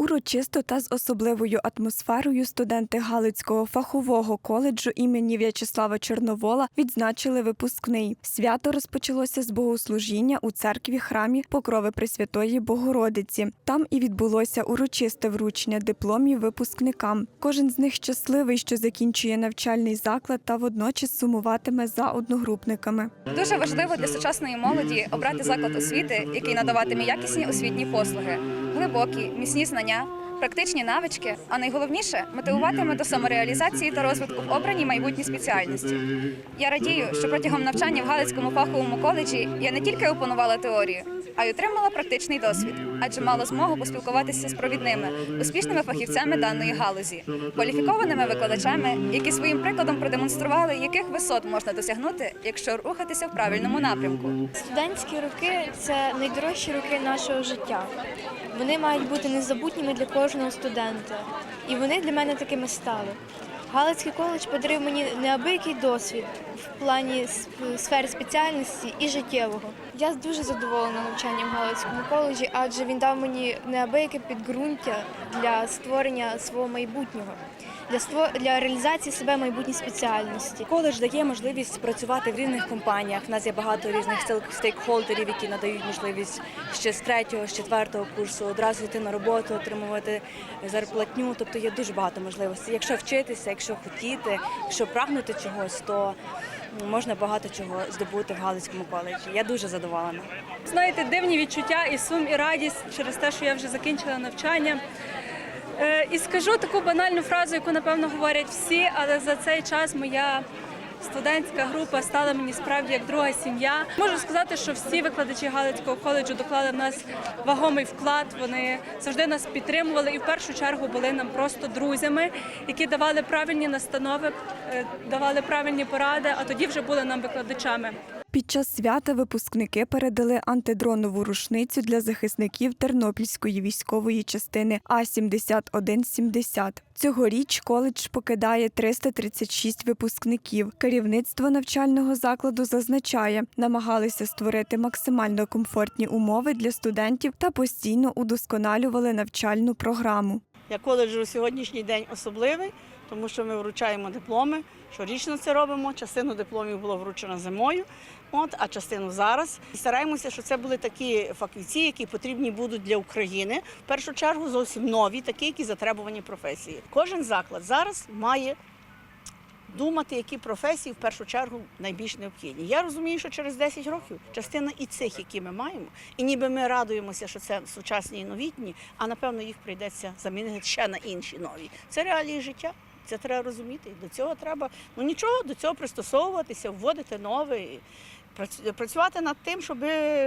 Урочисто та з особливою атмосферою студенти Галицького фахового коледжу імені В'ячеслава Чорновола відзначили випускний. Свято розпочалося з богослужіння у церкві храмі Покрови Пресвятої Богородиці. Там і відбулося урочисте вручення дипломів випускникам. Кожен з них щасливий, що закінчує навчальний заклад та водночас сумуватиме за одногрупниками. Дуже важливо для сучасної молоді обрати заклад освіти, який надаватиме якісні освітні послуги, глибокі, міцні знання, практичні навички, а найголовніше мотивуватиме до самореалізації та розвитку в обраній майбутній спеціальності. Я радію, що протягом навчання в Галицькому фаховому коледжі я не тільки опанувала теорію, а й отримала практичний досвід, адже мала змогу поспілкуватися з провідними, успішними фахівцями даної галузі, кваліфікованими викладачами, які своїм прикладом продемонстрували, яких висот можна досягнути, якщо рухатися в правильному напрямку. Студентські роки це найдорожчі роки нашого життя. Вони мають бути незабутніми для кожного студента. І вони для мене такими стали. Галицький коледж подарив мені неабиякий досвід в плані сфери спеціальності і життєвого. Я дуже задоволена навчанням в Галицькому коледжі, адже він дав мені неабияке підґрунтя для створення свого майбутнього, для ство- для реалізації себе в майбутній спеціальності. Коледж дає можливість працювати в різних компаніях. У нас є багато різних стейк- стейкхолдерів, які надають можливість ще з третього, з четвертого курсу одразу йти на роботу, отримувати зарплатню. Тобто є дуже багато можливостей. Якщо вчитися, якщо хотіти, якщо прагнути чогось, то можна багато чого здобути в Галицькому коледжі. Я дуже задоволена. знаєте, дивні відчуття і сум, і радість через те, що я вже закінчила навчання. Е, І скажу таку банальну фразу, яку напевно говорять всі, але за цей час моя студентська група стала мені справді як друга сім'я. Можу сказати, що всі викладачі Галицького коледжу доклали в нас вагомий вклад. Вони завжди нас підтримували і в першу чергу були нам просто друзями, які давали правильні настанови, е, давали правильні поради, а тоді вже були нам викладачами. Під час свята випускники передали антидронову рушницю для захисників Тернопільської військової частини А-7170. Цьогоріч коледж покидає 336 випускників. Керівництво навчального закладу зазначає, намагалися створити максимально комфортні умови для студентів та постійно удосконалювали навчальну програму. Для коледжу сьогоднішній день особливий, тому що ми вручаємо дипломи. Щорічно це робимо. Частину дипломів було вручено зимою, от, а частину зараз. І стараємося, щоб це були такі фахівці, які потрібні будуть для України. В першу чергу зовсім нові, такі, які затребувані професії. Кожен заклад зараз має думати, які професії в першу чергу найбільш необхідні. Я розумію, що через 10 років частина і цих, які ми маємо, і ніби ми радуємося, що це сучасні і новітні, а напевно їх прийдеться замінити ще на інші нові. Це реалії життя. Це треба розуміти. До цього треба ну нічого, до цього пристосовуватися, вводити нове. Працювати над тим, щоб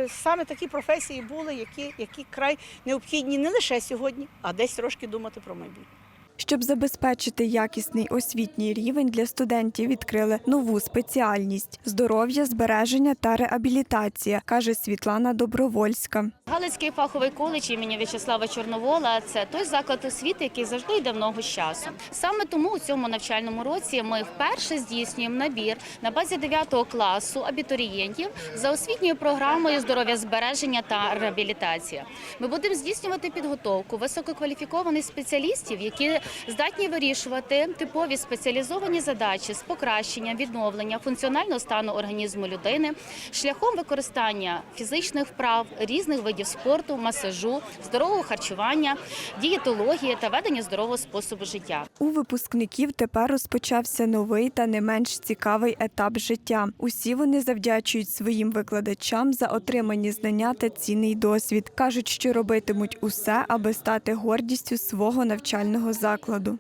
саме такі професії були, які, які край необхідні не лише сьогодні, а десь трошки думати про майбутнє. Щоб забезпечити якісний освітній рівень для студентів, відкрили нову спеціальність здоров'я, збереження та реабілітація, каже Світлана Добровольська. Галицький фаховий коледж імені В'ячеслава Чорновола це той заклад освіти, який завжди йде в ногу з часом. Саме тому у цьому навчальному році ми вперше здійснюємо набір на базі 9 класу абітурієнтів за освітньою програмою здоров'я збереження та реабілітація. Ми будемо здійснювати підготовку висококваліфікованих спеціалістів, які здатні вирішувати типові спеціалізовані задачі з покращення, відновлення функціонального стану організму людини шляхом використання фізичних вправ, різних видів спорту, масажу, здорового харчування, дієтології та ведення здорового способу життя. У випускників тепер розпочався новий та не менш цікавий етап життя. Усі вони завдячують своїм викладачам за отримані знання та цінний досвід. кажуть, що робитимуть усе, аби стати гордістю свого навчального закладу.